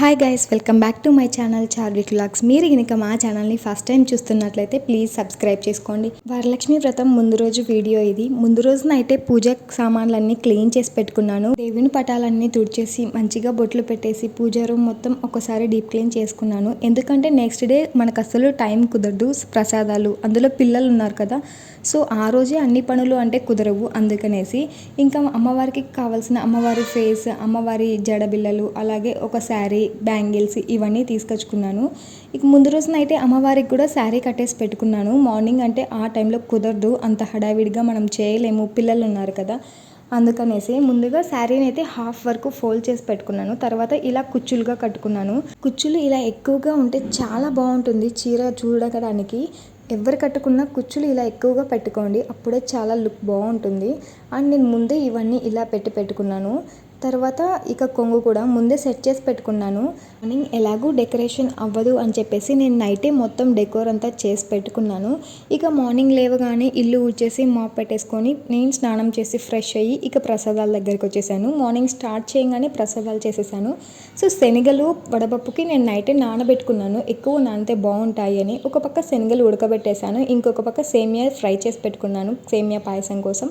Hi guys welcome back to my channel Charvik vlogs మీరు కనుక మా ఛానల్ని ఫస్ట్ టైం చూస్తున్నట్లయితే ప్లీజ్ సబ్స్క్రైబ్ చేసుకోండి. వరలక్ష్మి వ్రతం ముందు రోజు వీడియో ఇది. ముందు రోజున అయితే పూజ సామాన్లన్నీ క్లీన్ చేసి పెట్టుకున్నాను. దేవుని పటాలన్నీ తుడిచేసి మంచిగా బొట్లు పెట్టేసి పూజ రూమ్ మొత్తం ఒకసారి డీప్ క్లీన్ చేసుకున్నాను. ఎందుకంటే నెక్స్ట్ డే మనకు అసలు టైం కుదరదు ప్రసాదాలు. అందులో పిల్లలు ఉన్నారు కదా. సో ఆ రోజే అన్ని పనులు అంటే కుదరవు అందుకనేసి. ఇంకా అమ్మవారికి కావాల్సిన అమ్మవారి ఫేస్ అమ్మవారి జడబిల్లలు అలాగే ఒక శారీ బ్యాంగిల్స్ ఇవన్నీ తీసుకొచ్చుకున్నాను. ఇక ముందు రోజున అయితే అమ్మవారికి కూడా శారీ కట్టేసి పెట్టుకున్నాను. మార్నింగ్ అంటే ఆ టైంలో కుదరదు. అంత హడావిడిగా మనం చేయలేము. పిల్లలు ఉన్నారు కదా. అందుకనేసి ముందుగా శారీని అయితే హాఫ్ వరకు ఫోల్డ్ చేసి పెట్టుకున్నాను. తర్వాత ఇలా కుచ్చులుగా కట్టుకున్నాను. కుచ్చులు ఇలా ఎక్కువగా ఉంటే చాలా బాగుంటుంది చీర చూడడానికి. ఎవరు కట్టుకున్న కుచ్చులు ఇలా ఎక్కువగా పెట్టుకోండి. అప్పుడే చాలా లుక్ బాగుంటుంది. అండ్ నేను ముందే ఇవన్నీ ఇలా పెట్టి పెట్టుకున్నాను. తర్వాత ఇక కొంగు కూడా ముందే సెట్ చేసి పెట్టుకున్నాను. మార్నింగ్ ఎలాగూ డెకరేషన్ అవ్వదు అని చెప్పేసి నేను నైటే మొత్తం డెకోర్ అంతా చేసి పెట్టుకున్నాను. ఇక మార్నింగ్ లేవగానే ఇల్లు ఊడ్చేసి మాప్ పెట్టేసుకొని నేను స్నానం చేసి ఫ్రెష్ అయ్యి ఇక ప్రసాదాల దగ్గరికి వచ్చేసాను. మార్నింగ్ స్టార్ట్ చేయగానే ప్రసాదాలు చేసేసాను. సో శనగలు వడపప్పుకి నేను నైటే నానబెట్టుకున్నాను. ఎక్కువ నానితే బాగుంటాయి అని ఒక పక్క శనగలు ఉడకబెట్టేశాను. ఇంకొక పక్క సేమియా ఫ్రై చేసి పెట్టుకున్నాను. సేమియా పాయసం కోసం.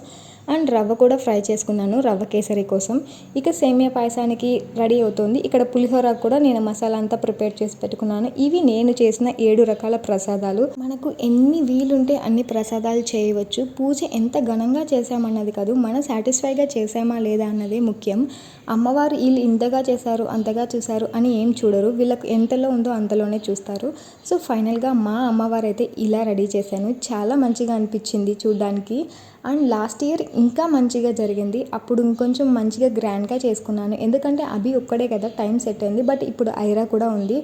అండ్ రవ్వ కూడా ఫ్రై చేసుకున్నాను రవ్వ కేసరి కోసం. ఇక సేమియా పాయసానికి రెడీ అవుతుంది. ఇక్కడ పులిహోర కూడా నేను మసాలా అంతా ప్రిపేర్ చేసి పెట్టుకున్నాను. ఇవి నేను చేసిన ఏడు రకాల ప్రసాదాలు. మనకు ఎన్ని వీలుంటే అన్ని ప్రసాదాలు చేయవచ్చు. పూజ ఎంత ఘనంగా చేసామన్నది కాదు మనం సాటిస్ఫైగా చేసామా లేదా అన్నదే ముఖ్యం. అమ్మవారు వీళ్ళు ఇంతగా చేశారు అంతగా చూశారు అని ఏం చూడరు. వీళ్ళకు ఎంతలో ఉందో అంతలోనే చూస్తారు. సో ఫైనల్గా మా అమ్మవారు అయితే ఇలా రెడీ చేశాను. చాలా మంచిగా అనిపించింది చూడ్డానికి. అండ్ లాస్ట్ ఇయర్ ఇంకా మంచిగా జరిగింది. అప్పుడు ఇంకొంచెం మంచిగా గ్రాండ్గా చేసుకున్నాను. ఎందుకంటే అభి ఒక్కడే కదా టైం సెట్ అయింది. బట్ ఇప్పుడు ఐరా కూడా ఉంది.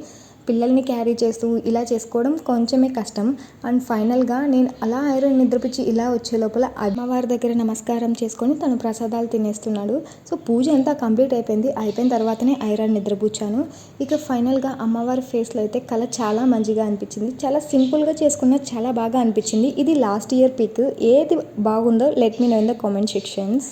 పిల్లల్ని క్యారీ చేస్తూ ఇలా చేసుకోవడం కొంచెమే కష్టం. అండ్ ఫైనల్గా నేను అలా ఐరన్ నిద్రపిచ్చి ఇలా వచ్చే లోపల అమ్మవారి దగ్గర నమస్కారం చేసుకొని తను ప్రసాదాలు తినేస్తున్నాడు. సో పూజ అంతా కంప్లీట్ అయిపోయింది. అయిపోయిన తర్వాతనే ఐరన్ నిద్రపుచ్చాను. ఇక ఫైనల్గా అమ్మవారి ఫేస్లో అయితే కళ చాలా మంచిగా అనిపించింది. చాలా సింపుల్గా చేసుకున్న చాలా బాగా అనిపించింది. ఇది లాస్ట్ ఇయర్ పిక్. ఏది బాగుందో let me know in the comment sections.